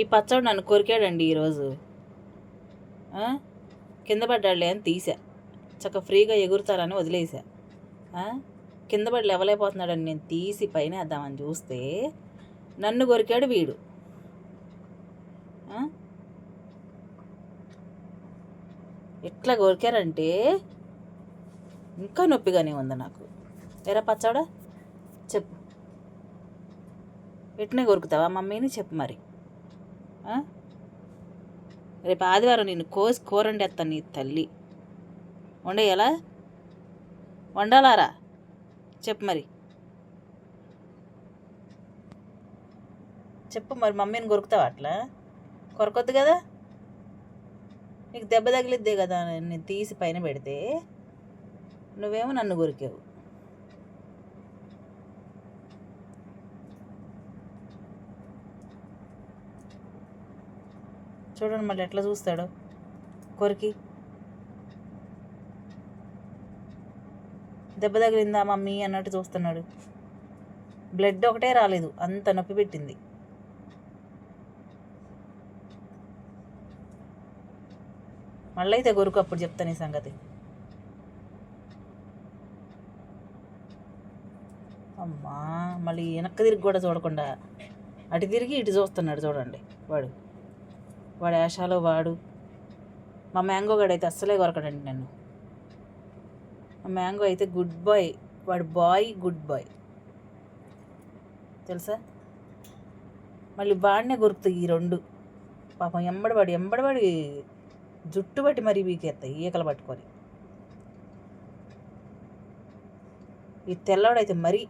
ఈ పచ్చడి నన్ను కొరికాడండి ఈరోజు. కింద పడ్డాడులే అని తీసా చక్క ఫ్రీగా ఎగురుతారని వదిలేసా కింద పడి లేవలేకపోతున్నాడని నేను తీసి పైన వేద్దామని చూస్తే నన్ను కొరికాడు వీడు. ఎట్లా కొరికారంటే ఇంకా నొప్పిగానే ఉంది నాకు. ఎరా పచ్చడా? చెప్పు. ఎట్నే కొరుకుతావా మమ్మీని? చెప్పు మరి. రేపు ఆదివారం నేను కోసి కూరండి వండేస్తాను నీ తల్లి. వండేయాలా? వండాలారా? చెప్పు మరి. చెప్పు మరి మమ్మీని కొరుకుతావా అట్లా? కొరకొద్దు కదా? నీకు దెబ్బ తగిలిద్దే కదా నేను తీసి పైన పెడితే నువ్వేమో నన్ను కొరికావు. చూడండి మళ్ళీ ఎట్లా చూస్తాడో. కొరికి. దెబ్బ తగిలిందా మమ్మీ అన్నట్టు చూస్తున్నాడు. బ్లడ్ ఒకటే రాలేదు అంత నొప్పి పెట్టింది. మళ్ళీ అయితే కొరుకు అప్పుడు చెప్తాను ఈ సంగతి. అమ్మా మళ్ళీ వెనక్కి తిరిగి కూడా చూడకుండా అటు తిరిగి ఇటు చూస్తున్నాడు చూడండి వాడు. వాడు యాషాలో వాడు. మా మ్యాంగో గడు అయితే అస్సలే కొరకడండి నన్ను. మా మ్యాంగో అయితే గుడ్ బాయ్. వాడు బాయ్ గుడ్ బాయ్. తెలుసా? మళ్ళీ వాడినే గుర్తుతాయి ఈ రెండు. పాపం ఎంబడబడి ఎంబడబడి జుట్టు బట్టి మరీ వీకెత్తాయి ఈకలు పట్టుకొని. ఈ తెల్లవాడైతే మరీ.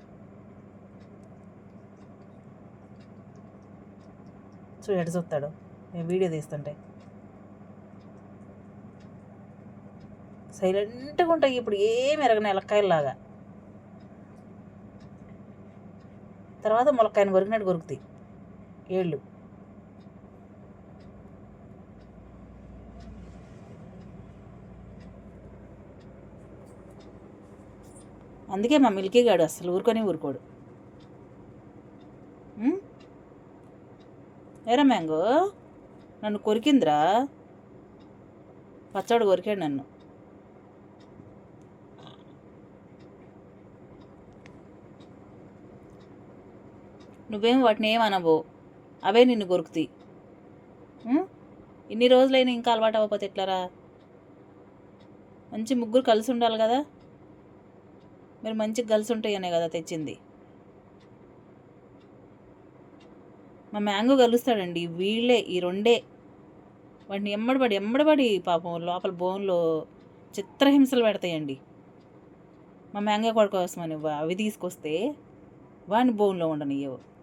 చూడు ఎడ చూస్తాడు. నేను వీడియో తీస్తుంటే. సైలెంట్గా ఉంటాయి ఇప్పుడు ఏమి ఎరగని ఎలక్కాయలాగా తర్వాత మొలక్కాయని కొరికినట్టు కొరుకుతాయి. ఏళ్ళు. అందుకే మా మిల్కీ గాడు అసలు ఊరుకొని ఊరుకోడు. ఉం? ఏరా మ్యాంగో? నన్ను కొరికిందిరా. పచ్చడి కొరికాడు నన్ను. నువ్వేం వాటిని ఏమనవు అవే నిన్ను కొరుకుతాయి. ఇన్ని రోజులైనా ఇంకా అలవాటు అవ్వకపోతే ఎట్లారా? మంచి ముగ్గురు కలిసి ఉండాలి కదా? మీరు మంచిగా కలిసి ఉంటాయనే కదా తెచ్చింది. మా మ్యాంగో కలుస్తాడండి వీళ్ళే ఈ రెండే. వాడిని ఎమ్మడబడి ఎమ్మడబడి పాపం లోపల బోన్లో చిత్రహింసలు పెడతాయండి. మా మ్యాంగో కొడుకు కోసమని అవి తీసుకొస్తే వాడిని బోన్లో ఉండనియ్యవు.